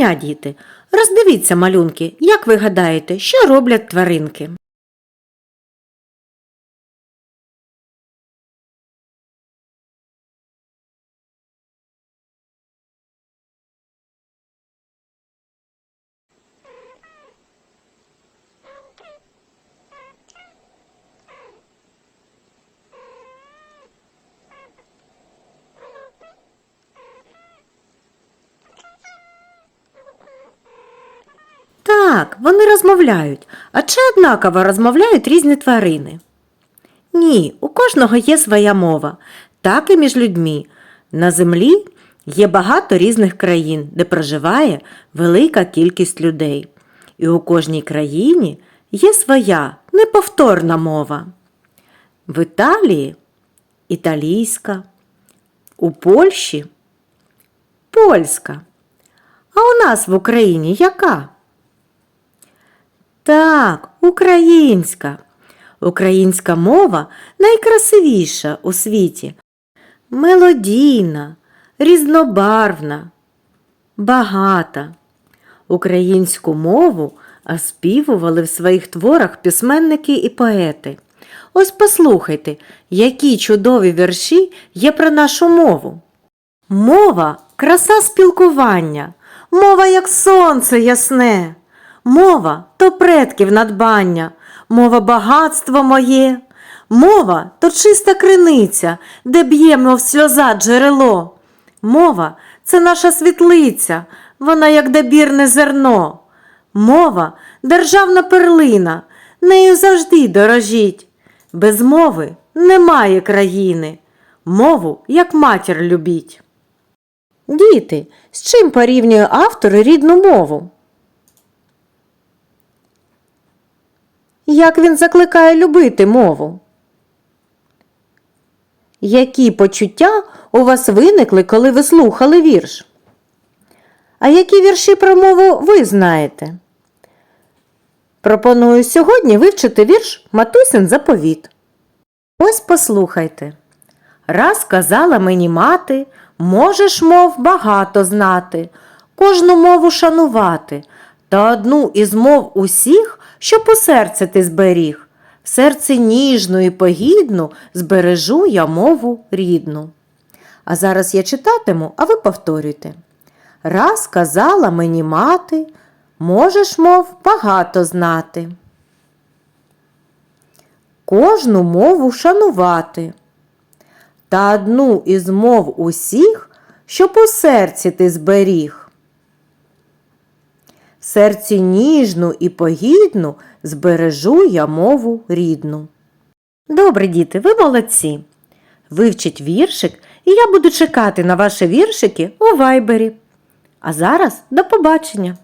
дня, діти. Роздивіться малюнки, як ви гадаєте, що роблять тваринки? Так, вони розмовляють, а чи однаково розмовляють різні тварини? Ні, у кожного є своя мова, так і між людьми. На землі є багато різних країн, де проживає велика кількість людей. І у кожній країні є своя неповторна мова. В Італії італійська, у Польщі польська. А у нас в Україні яка? Так, українська. Українська мова найкрасивіша у світі. Мелодійна, різнобарвна, багата. Українську мову оспівували в своїх творах письменники і поети. Ось послухайте, які чудові вірші є про нашу мову. Мова краса спілкування, мова як сонце ясне, мова предків надбання, мова багатство моє, мова то чиста криниця, де б'є, мов сльоза джерело. Мова це наша світлиця, вона як добірне зерно. Мова державна перлина, нею завжди дорожіть. Без мови немає країни, мову як матір любіть. Діти, з чим порівнює автор рідну мову? Як він закликає любити мову? Які почуття у вас виникли, коли ви слухали вірш? А які вірші про мову ви знаєте? Пропоную сьогодні вивчити вірш Матусин заповіт. Ось послухайте. Раз казала мені мати, можеш мов багато знати, кожну мову шанувати, та одну із мов усіх, що по серце ти зберіг. В серці ніжну і погідну збережу я мову рідну. А зараз я читатиму, а ви повторюйте. Раз казала мені мати, можеш, мов, багато знати. Кожну мову шанувати. Та одну із мов усіх, щоб у серці ти зберіг. В серці ніжну і погідну збережу я мову рідну. Добре, діти, ви молодці. Вивчіть віршик, і я буду чекати на ваші віршики у вайбері. А зараз до побачення!